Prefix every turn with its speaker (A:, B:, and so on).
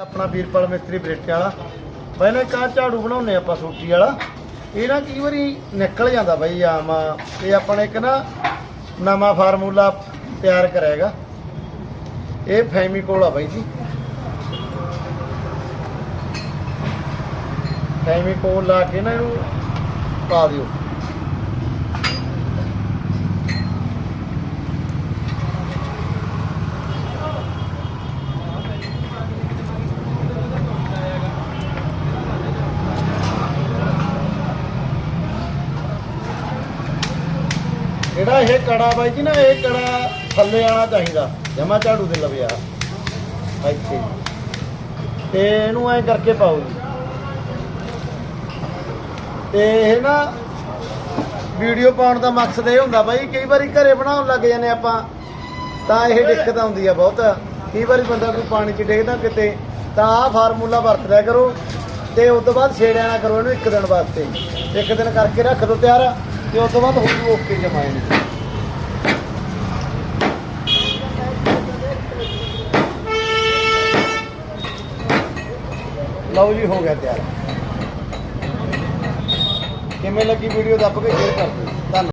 A: ਆਪਣਾ ਵੀਰਪਾਲ ਮਿਸਤਰੀ ਬਰੇਟੇ ਵਾਲਾ। ਪਹਿਲਾਂ ਇੱਕ ਆਹ ਝਾੜੂ ਬਣਾਉਨੇ ਆਪਾਂ ਸੋਟੀ ਵਾਲਾ। ਇਹ ਨਾ ਕਈ ਵਾਰੀ ਨਿਕਲ ਜਾਂਦਾ ਬਾਈ ਆਮ। ਤੇ ਆਪਾਂ ਨੇ ਇੱਕ ਨਾ ਨਵਾਂ ਫਾਰਮੂਲਾ ਤਿਆਰ ਕਰਾਏਗਾ ਇਹ ਫੈਮੀਕੋਲ ਆ ਬਾਈ ਜੀ। ਫੈਮੀਕੋਲ ਲਾ ਕੇ ਨਾ ਇਹਨੂੰ ਪਾ ਦਿਓ। ਜਿਹੜਾ ਇਹ ਕੜਾ ਬਾਈ ਜੀ ਨਾ, ਇਹ ਕੜਾ ਥੱਲੇ ਆਣਾ ਚਾਹੀਦਾ। ਜਮਾ ਝਾੜੂ ਦੇ ਲਵੇ ਆ। ਇੱਥੇ। ਤੇ ਇਹਨੂੰ ਐ ਕਰਕੇ ਪਾਓ ਜੀ। ਤੇ ਇਹ ਨਾ, ਵੀਡੀਓ ਪਾਉਣ ਦਾ ਮਕਸਦ ਇਹ ਹੁੰਦਾ ਬਾਈ, ਕਈ ਵਾਰੀ ਘਰੇ ਬਣਾਉਣ ਲੱਗ ਜਾਂਦੇ ਆਪਾਂ, ਤਾਂ ਇਹ ਦਿੱਕਤ ਆਉਂਦੀ ਆ ਬਹੁਤ। ਕਈ ਵਾਰੀ ਬੰਦਾ ਕੋਈ ਪਾਣੀ 'ਚ ਡਿੱਗਦਾ ਕਿਤੇ, ਤਾਂ ਆਹ ਫਾਰਮੂਲਾ ਵਰਤ ਲਿਆ ਕਰੋ। ਤੇ ਉਸ ਤੋਂ ਬਾਅਦ ਛੇੜਿਆ ਨਾ ਕਰੋ ਇਹਨੂੰ ਇੱਕ ਦਿਨ ਵਾਸਤੇ। ਇੱਕ ਦਿਨ ਕਰਕੇ ਰੱਖ ਦੋ ਤਿਆਰ। ਤੇ ਉਸ ਤੋਂ ਬਾਅਦ ਹੋਰ ਓਕੇ ਜਮਾਏ ਨੇ। ਲਓ ਜੀ, ਹੋ ਗਿਆ ਤਿਆਰ। ਕਿਵੇਂ ਲੱਗੀ ਵੀਡੀਓ ਦੱਬ ਕੇ ਸ਼ੇਅਰ ਕਰ ਦਿਓ। ਧੰਨਵਾਦ।